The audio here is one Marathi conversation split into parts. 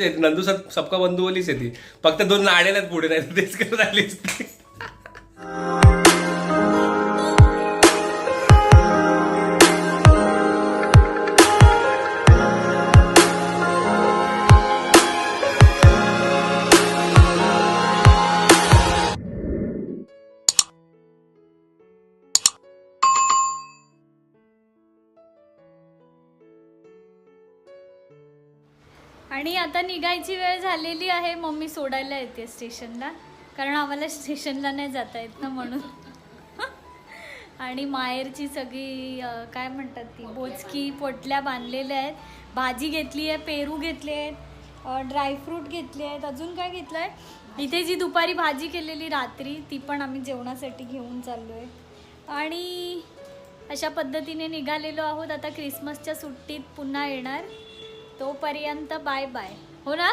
नंदू सब सबका बंधू वालीच आहे ती. फक्त दोन नाड्या आहेत पुढे नाही तेच करत आली आणि आता निघायची वेळ झालेली आहे. मम्मी सोडायला येते स्टेशनला. कारण आम्हाला स्टेशनला नाही जाता येत ना म्हणून. आणि माहेरची सगळी काय म्हणतात ती बोचकी पोटल्या बांधलेल्या आहेत. भाजी घेतली आहे पेरू घेतले आहेत ड्रायफ्रूट घेतले आहेत. अजून काय घेतलं आहे? इथे जी दुपारी भाजी केलेली रात्री ती पण आम्ही जेवणासाठी घेऊन चाललो आहे आणि अशा पद्धतीने निघालेलो आहोत. आता क्रिसमसच्या सुट्टीत पुन्हा येणार. तोपर्यंत बाय बाय. हो ना?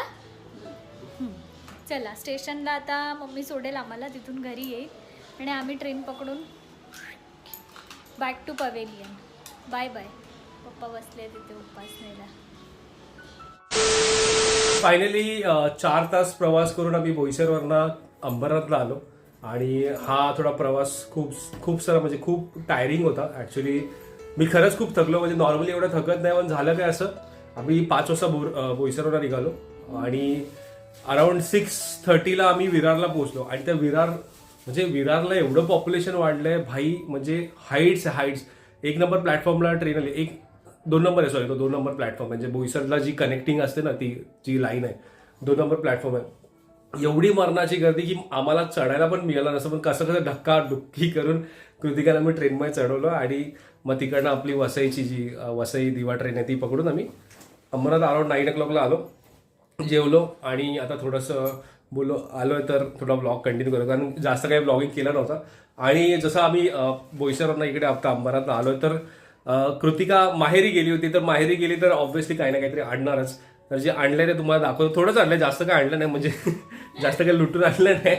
चला स्टेशनला आता मम्मी सोडेल आम्हाला तिथून घरी येईल आणि आम्ही ट्रेन पकडून back to pavilion bye bye पप्पा बसले तिथे उपासनेला. फायनली चार तास प्रवास करून आम्ही बोईसरवरनं अंबरनाथला आलो. आणि हा थोडा प्रवास खूप खूप सारा म्हणजे खूप टायरिंग होता. ॲक्च्युली मी खरंच खूप थकलो. म्हणजे नॉर्मली एवढं थकत नाही पण झालं काय असं? आम्ही पाच वाजता बोर अं, निघालो. आणि अराउंड सिक्स थर्टीला आम्ही विरारला पोहोचलो. आणि त्या विरार म्हणजे विरारला एवढं पॉप्युलेशन वाढलंय भाई म्हणजे हाईट्स हाईट्स एक नंबर प्लॅटफॉर्मला ट्रेन आली. एक दोन नंबर आहे सॉरी तो दोन नंबर प्लॅटफॉर्म म्हणजे बोईसरला जी कनेक्टिंग असते ना ती जी लाईन आहे दोन नंबर प्लॅटफॉर्म आहे. एवढी मरणाची गर्दी की आम्हाला चढायला पण मिळालं नसतं. पण कसं कसं धक्का डुक्की करून कृतिकाला मी ट्रेनमध्ये चढवलं. आणि मग तिकडनं आपली वसईची जी वसई दिवा ट्रेन आहे ती पकडून आम्ही अंबरनाथ अराउंड नाईन ओ क्लॉकला आलो. जेवलो आणि आता थोडंसं बोललो आहे तर थोडा ब्लॉग कंटिन्यू करतो कारण जास्त काही ब्लॉगिंग केलं नव्हतं. आणि जसं आम्ही बोईसरांना बोईसरवरनं इकडे आता अंबरनाथला आहे तर कृतिका माहेरी गेली होती. तर माहेरी गेली तर ऑब्व्हियसली काही ना काहीतरी आणणारच. तर जे आणलंय ते तुम्हाला दाखवतो. थोडंच आणलं जास्त काय आणलं नाही. म्हणजे जास्त काही लुटून आणलं नाही.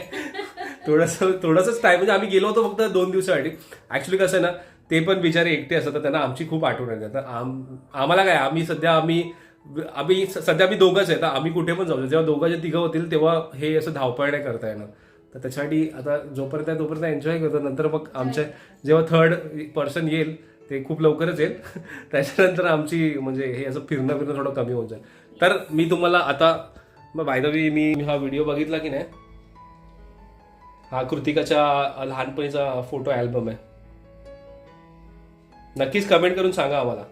थोडंसं थोडंसंच टाइम म्हणजे आम्ही गेलो होतो फक्त दोन दिवसासाठी. ऍक्च्युली कसं आहे ना ते पण बिचारे एकटे असतात. तर त्यांना आमची खूप आठवण येते. तर आम आम्हाला काय आम्ही सध्या आम्ही आम्ही सध्या आम्ही दोघंच आहे तर आम्ही कुठे पण जाऊ जेव्हा दोघं जे तिघं होतील तेव्हा हे असं धावपळ नाही करता येणार. तर त्याच्यासाठी आता जोपर्यंत आहे तोपर्यंत एन्जॉय करतो. नंतर मग आमच्या जेव्हा थर्ड पर्सन येईल ते खूप लवकरच येईल. त्याच्यानंतर आमची म्हणजे हे असं फिरणं फिरणं थोडं कमी होऊन जाईल. तर मी तुम्हाला आता मग बायदवी मी हा व्हिडिओ बघितला की नाही? हा कृतिकाच्या लहानपणीचा फोटो अल्बम आहे. नक्कीच कमेंट करून सांगा आम्हाला.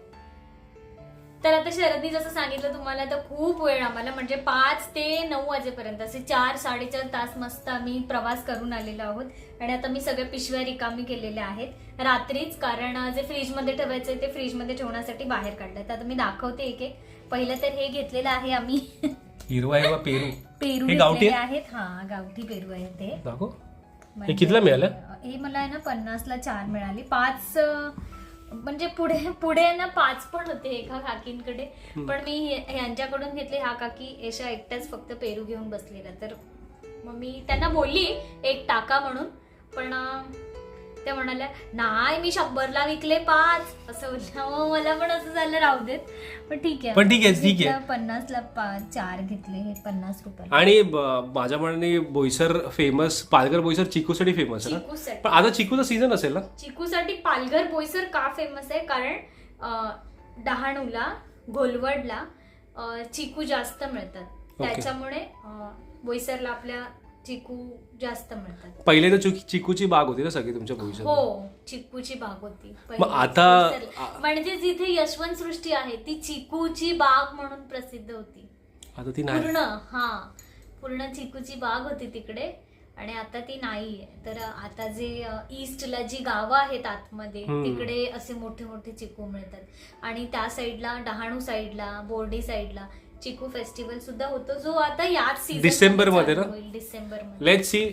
तर आता शरदनी जसं सांगितलं तुम्हाला तर खूप वेळ आम्हाला म्हणजे पाच ते नऊ वाजेपर्यंत असे चार साडेचार तास मस्त आम्ही प्रवास करून आलेलो आहोत. आणि आता मी सगळ्या पिशव्या रिकामी केलेल्या आहेत. रात्रीच कारण जे फ्रीजमध्ये ठेवायचे ते फ्रीजमध्ये ठेवण्यासाठी बाहेर काढलं तर आता मी दाखवते एक एक. पहिलं तर हे घेतलेलं आहे आम्ही. हिरवा हिरवा पेरू? पेरू हे घेतलेले आहे? आहेत. हा गावठी पेरू आहे ते. दाखव. म्हणजे, कितीला मिळालं? हे मला आहे ना पन्नासला चार मिळाली. पाच म्हणजे पुढे पुढे ना पाच पण होते एका काकींकडे. पण मी हे- यांच्याकडून घेतले हा काकी एशा एकट्याच फक्त पेरू घेऊन बसलेला. तर मग मी त्यांना बोलली एक टाका म्हणून. पण त्या म्हणाल्या नाही मी शंभरला विकले पाच. असं बोलल्या मग मला पण असं झालं राहू देत. पण ठीक आहे. पण ठीक आहे, ठीक आहे. पन्नासला पाच चार घेतले हे पन्नास रुपये आणि ब- माझ्या मनाने बोईसर फेमस पालघर बोईसर चिकूसाठी फेमस आहे ना? चिकूसाठी. पण आता चिकूचा सीझन असेल ना? चिकूसाठी पालघर बोईसर का फेमस आहे? कारण अं, डहाणूला घोलवडला अं, चिकू जास्त मिळतात. त्याच्यामुळे अं, बोईसरला आपल्या चिकू जास्त मिळतात. पहिले तर चिक- चिकूची बाग होती ना सगळी तुमच्या बोईसर हो चिकूची बाग होती. मग आता-. म्हणजे जिथे यशवंत सृष्टी आहे ती चिकूची बाग म्हणून प्रसिद्ध होती. आता ती नाही. पूर्ण हा. पूर्ण चिकूची बाग होती तिकडे आणि आता ती नाहीये. तर आता जे अ, ईस्टला जी गावं आहेत आतमध्ये हम्म. तिकडे असे मोठे मोठे चिकू मिळतात. आणि त्या साईडला डहाणू साईडला बोर्डी साईडला चिकू फेस्टिवल सुद्धा होतो. जो आता याच सीझन डिसेंबरमध्ये ना? डिसेंबरमध्ये लेट सी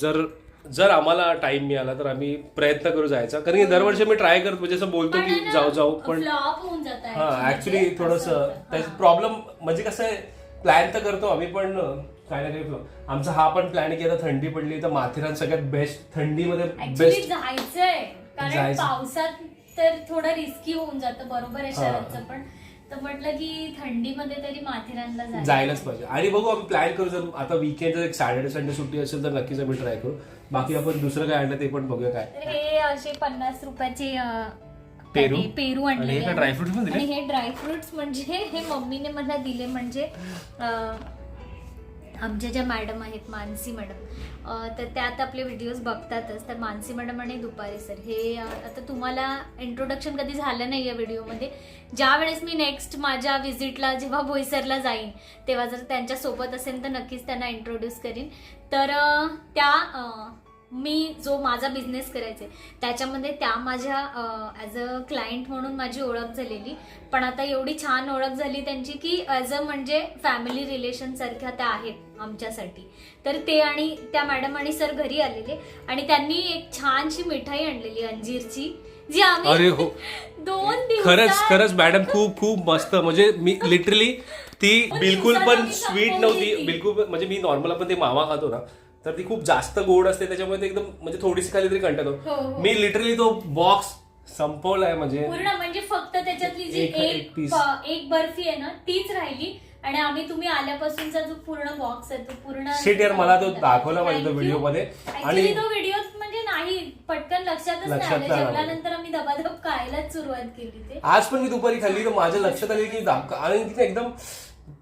जर जर आम्हाला टाइम मिळाला तर आम्ही प्रयत्न करू जायचा. कारण की दरवर्षी मी ट्राय करतो म्हणजे असं बोलतो की जाऊ जाऊ पण फ्लॉप होऊन जात हा ऍक्च्युली थोडस प्रॉब्लेम म्हणजे कसं आहे प्लॅन तर करतो आम्ही पण काय ना काही. आमचा हा पण प्लॅन की आता थंडी पडली तर माथेरान सगळ्यात बेस्ट थंडीमध्ये ऍक्च्युली बेस्ट जायचंय. कारण जायचं. पावसात तर थोडं रिस्की होऊन जातं बरोबर आहे हा. शरदचं पण. तर म्हटलं की थंडीमध्ये तरी माथेरानला जायला जायलाच पाहिजे. आणि बघू आम्ही प्लॅन करू जर आता विकेंड जर सॅटर्डे संडे सुट्टी असेल तर नक्कीच आम्ही ट्राय करू. बाकी आपण दुसरं काय आणलं ते पण बघूया काय. तर हे असे पन्नास रुपयाचे अं, पेरू? हे पेरू आणि आणले हे काय ड्रायफ्रुट्स पण दिले? आणि हे ड्रायफ्रुट्स म्हणजे हे मम्मीने मला दिले म्हणजे अं, आमच्या ज्या मॅडम आहेत मानसी मॅडम तर त्या आता आपले व्हिडिओज बघतातच. तर मानसी मॅडम आणि दुपारी सर हे आता तुम्हाला इंट्रोडक्शन कधी झालं नाही या व्हिडिओमध्ये ज्या वेळेस मी नेक्स्ट माझ्या व्हिजिटला जेव्हा बोईसरला जाईन तेव्हा जर त्यांच्यासोबत असेल तर नक्कीच त्यांना इंट्रोड्यूस करीन. तर त्या मी जो माझा बिझनेस करायचे त्याच्यामध्ये त्या माझ्या ॲज अ क्लायंट म्हणून माझी ओळख झालेली पण आता एवढी छान ओळख झाली त्यांची की ॲज अ म्हणजे फॅमिली रिलेशन सारख्या त्या आहेत आमच्यासाठी तर ते आणि त्या मॅडम आणि सर घरी आलेले आणि त्यांनी एक छानशी मिठाई आणलेली अंजीरची जी अरे आम्ही हो. दोन दिवस खरंच खरंच मॅडम खूप खूप मस्त म्हणजे मी लिटरली ती बिलकुल पण स्वीट नव्हती. बिलकुल म्हणजे मी नॉर्मल आपण ते मावा खातो ना तर ती खूप जास्त गोड असते त्याच्यामुळे ते एकदम म्हणजे थोडीशी खाली तरी कंटाळतो हो, हो. मी लिटरली तो बॉक्स संपवलाय म्हणजे पूर्ण म्हणजे फक्त त्याच्यातली जी एक- एक एक एक बर्फी आहे ना तीच राहिली. आणि आम्ही तुम्ही आल्यापासूनचा जो पूर्ण बॉक्स आहे तो पूर्ण Shit यार, मला तो दाखवला. पाहिजे तो video मध्ये. आणि- तो व्हिडिओ म्हणजे नाही पटकन लक्षातच नाही. जेवल्यानंतर आम्ही दबादब खायलाच सुरुवात केली ते. आज पण मी दुपारी खाल्ली तर माझ्या लक्षात आली की आणि तिथे एकदम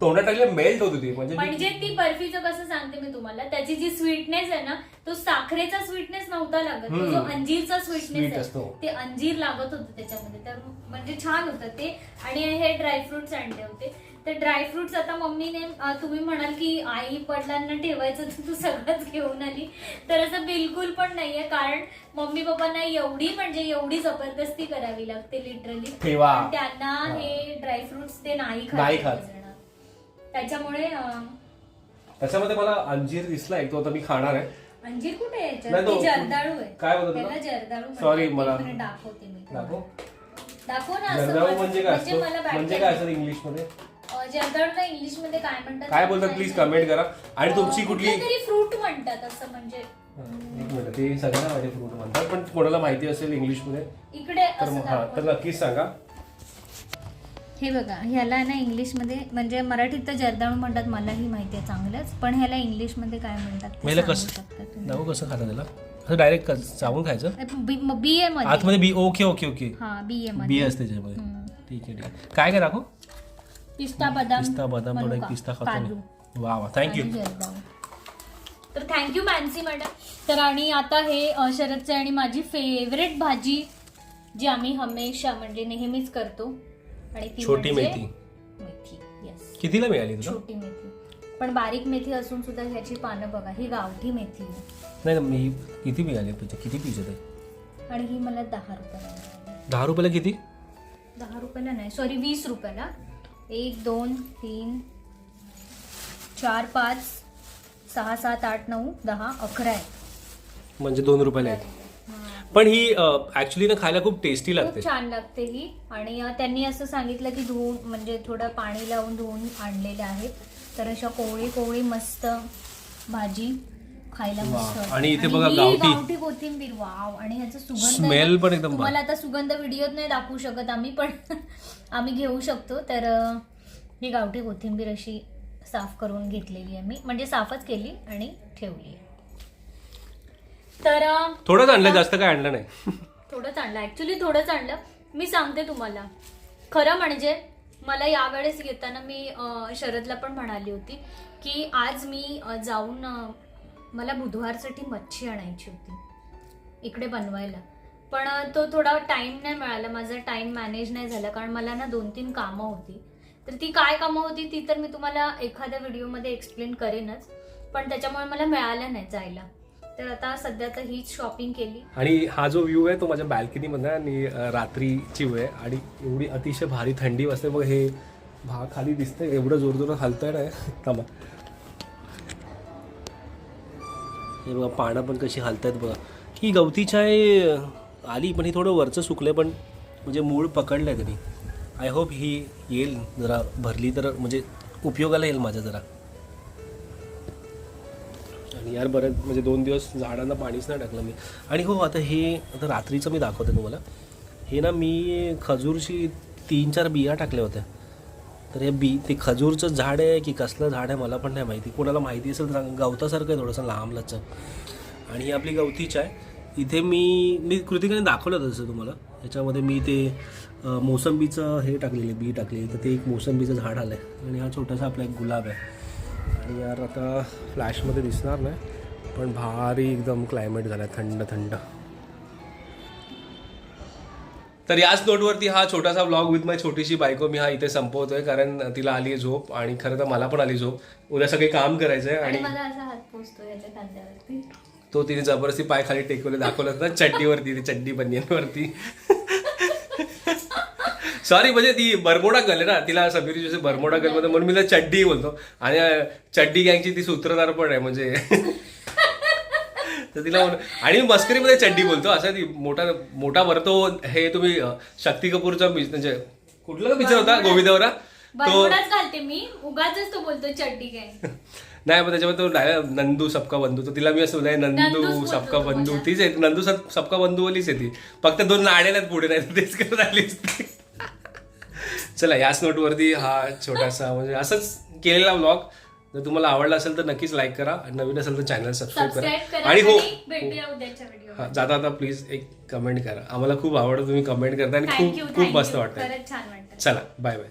तोंडात टाकले मेल्ट होत होती म्हणजे म्हणजे ती बर्फीचं कसं सांगते मी तुम्हाला त्याची जी स्वीटनेस आहे ना तो साखरेचा स्वीटनेस नव्हता लागत तो जो हम्म. अंजीरचा स्वीटनेस असतो. आहे ते अंजीर लागत होतं त्याच्यामध्ये तर म्हणजे छान होतं ते आणि हे ड्रायफ्रुट्स आणले होते तर ड्रायफ्रुट्स आता मम्मीने अं, तुम्ही म्हणाल की आई वडिलांना ठेवायचं तर तू सगळंच घेऊन आली तर असं बिलकुल पण नाहीये कारण मम्मी पप्पांना एवढी म्हणजे एवढी जबरदस्ती करावी लागते लिटरली ठेवा. त्यांना हा. हे ड्रायफ्रुट्स ते नाही नाही खात खात. त्याच्यामुळे अं, त्याच्यामध्ये मला अंजीर दिसला एक तो आता मी खाणार आहे. अंजीर कुठे आहे याच्यात? नाही तो- ते जर्दाळू आहे. काय बोलतो? त्याला जर्दाळू म्हणतात. Sorry, एक मला- दाखवते मी तुम्हाला. दाखव. दाखव ना असं जर्दाळू म्हणजे काय म्हणजे मला असतो म्हणजे काय end- असतं इंग्लिशमध्ये अं, जर्दाळूला इंग्लिशमध्ये काय म्हणतात काय बोलतात? प्लीज कमेंट करा. आणि तुमची कुठली फ्रूट म्हणतात असं म्हणजे. एक मिनिट. ते सगळ्यांना माहिती फ्रूट म्हणतात पण कोणाला माहिती असेल इंग्लिशमध्ये इकडे तर असं मग हा दाखव. तर नक्कीच सांगा. हे बघा ह्याला ना इंग्लिशमध्ये म्हणजे मराठीत तर जर्दाळू म्हणतात मलाही माहिती आहे चांगलंच पण ह्याला इंग्लिशमध्ये काय म्हणतात कसं? कसं खाता त्याला? असं डायरेक्ट चावून खायचं? बी- ए मध्ये. आतमध्ये बी ओके ओके ओके हा बी ए बी मध्ये. असते त्याच्यामध्ये. हम्म. ठीक आहे ठीक आहे. काय काय दाखव? पिस्ता बदाम पिस्ता बदाम थोडा एक मनुका, पिस्ता खातो काजू. मी वा. वा थँक्यू आणि जर्दाळू. तर थँक्यू मॅन्सी मॅडम तर आणि आता हे अ, शरदचे आणि माझी फेवरेट भाजी जी आम्ही हमेशा म्हणजे नेहमीच करतो आणि ती छोटी म्हणजे मेथी. मेथी येस कितीला मिळाली तुला? छोटी मेथी. पण बारीक मेथी असून सुद्धा ह्याची पानं बघा ही गावठी मेथी आहे. नाही ना, मी किती मिळाली तुझे किती पीस आहे आणि ही मला दहा रुपयाला मिळाली. दहा रुपयाला किती? दहा रुपयाला नाही सॉरी वीस रुपयाला. एक दोन तीन चार पाच सहा सात आठ नऊ दहा अकरा आहे म्हणजे दोन रुपयाला आहे हा. पण ही ऍक्च्युली ना खायला खूप टेस्टी लागते. खूप छान लागते ही. आणि त्यांनी असं सांगितलं की धुवून म्हणजे थोडं पाणी लावून धुवून आणलेले आहेत. तर अशा कोवळी कोवळी मस्त भाजी खायला वा. मस्त. आणि इथे बघा ही गावठी. गावठी कोथिंबीर वाव. आणि ह्याचा सुगंध आहे स्मेल ना, पण एकदम तुम्हाला आता सुगंध व्हिडिओत नाही दाखवू शकत आम्ही पण आम्ही घेऊ शकतो. तर अ, ही गावठी कोथिंबीर अशी साफ करून घेतलेली आहे मी. म्हणजे साफच केली आणि ठेवली तर थोडंच आणलं जास्त काय आणलं नाही. थोडंच आणलं. ऍक्च्युली थोडंच आणलं. मी सांगते तुम्हाला. खरं म्हणजे मला यावेळेस येताना मी अं, शरदला पण म्हणाली होती की आज मी अं, जाऊन अं, मला बुधवारसाठी मच्छी आणायची होती. इकडे बनवायला. पण अं, तो थोडा टाइम नाही मिळाला. माझा टाइम मॅनेज नाही झाला. कारण मला ना दोन तीन कामं होती. तर ती काय कामं होती ती तर मी तुम्हाला एखाद्या व्हिडिओमध्ये एक्सप्लेन करेनच. पण त्याच्यामुळे मला मिळालं नाही जायला. तर आता सध्या तर हीच शॉपिंग केली. आणि हा जो व्ह्यू आहे तो माझ्या बॅल्कनीमध्ये आणि रात्रीची वेळ आहे. आणि एवढी अतिशय भारी थंडी वाजते. बघ हे भाग खाली दिसतंय. एवढं जोर जोर हलतंय ना थांबा. हे बघा पानं पण कशी हलतायत बघा. ही गवती चाय अं, आली पण ही थोडं वरचं सुकलंय पण म्हणजे मूळ पकडलंय त्यांनी. आय होप ही येईल. जरा भरली तर म्हणजे उपयोगाला येईल माझ्या जरा. आणि यार बरं म्हणजे दोन दिवस झाडांना पाणीच नाही टाकलं मी. आणि हो आता हे आता रात्रीचं मी दाखवते तुम्हाला. हे ना मी खजूरची तीन चार बिया टाकल्या होत्या. तर हे बी ते खजूरचं झाड आहे की कसलं झाड आहे मला पण नाही माहिती. कोणाला माहिती असेल तर गवतासारखं आहे थोडंसं लांब लचक आणि ही आपली गवतीच आहे. इथे मी मी कृतिकाने दाखवलं होतं तसं तुम्हाला. याच्यामध्ये मी ते मोसंबीचं हे टाकलेलं बी टाकलेली तर ते एक मोसंबीचं झाड आलं आहे आणि हा छोटासा आपला एक गुलाब आहे. यार आता फ्लॅशमध्ये दिसणार नाही पण भारी एकदम क्लायमेट झालं आहे थंड थंड. तर याच नोटवरती हा छोटासा व्लॉग विथ माय छोटीशी बायको मी हा इथे संपवतोय कारण तिला आली आहे झोप आणि खरं तर मला पण आली झोप. उद्या सगळे काम करायचंय आणि आणि मला असा हात पोचतो याच्या खांद्यावरती. तो तिने जबरदस्ती पाय खाली टेकवले दाखवलं होतं ना चड्डीवरती ती चड्डी बनियनवरती. सॉरी म्हणजे ती बरमोडा गल आहे ना तिला समीर जसे बरमोडा गलमध्ये म्हणून मी तिला चड्डी बोलतो. आणि चड्डी गँगची ती सूत्रधार पण आहे म्हणजे. तर तिला आणि मस्करीमध्ये चड्डी बोलतो असं ती मोठा मोठा भरतो हे तुम्ही शक्ती कपूरचा म्हणजे कुठला पिक्चर होता? गोविंदवरा? तो घालते मी उगाच तो बोलतो चड्डी काय नाही पण त्याच्यामध्ये तो नंदू सबका बंधू तो तिला मी असं नंदूच नंदू सबका बंधू. तीच आहे नंदू सब- सबका बंधू वालीच आहे ती. फक्त दोन नाणे नाहीत पुढे नाही तर तेच करत आलीच ती. चला याच नोटवरती हा छोटासा म्हणजे असंच केलेला व्लॉग जर तुम्हाला आवडला असेल तर नक्कीच लाईक करा. आणि नवीन असेल तर चॅनल सबस्क्राईब करा. आणि हो हा, जाता आता प्लीज एक कमेंट करा. आम्हाला खूप आवडतं तुम्ही कमेंट करता आणि खूप खूप मस्त वाटतं चला बाय बाय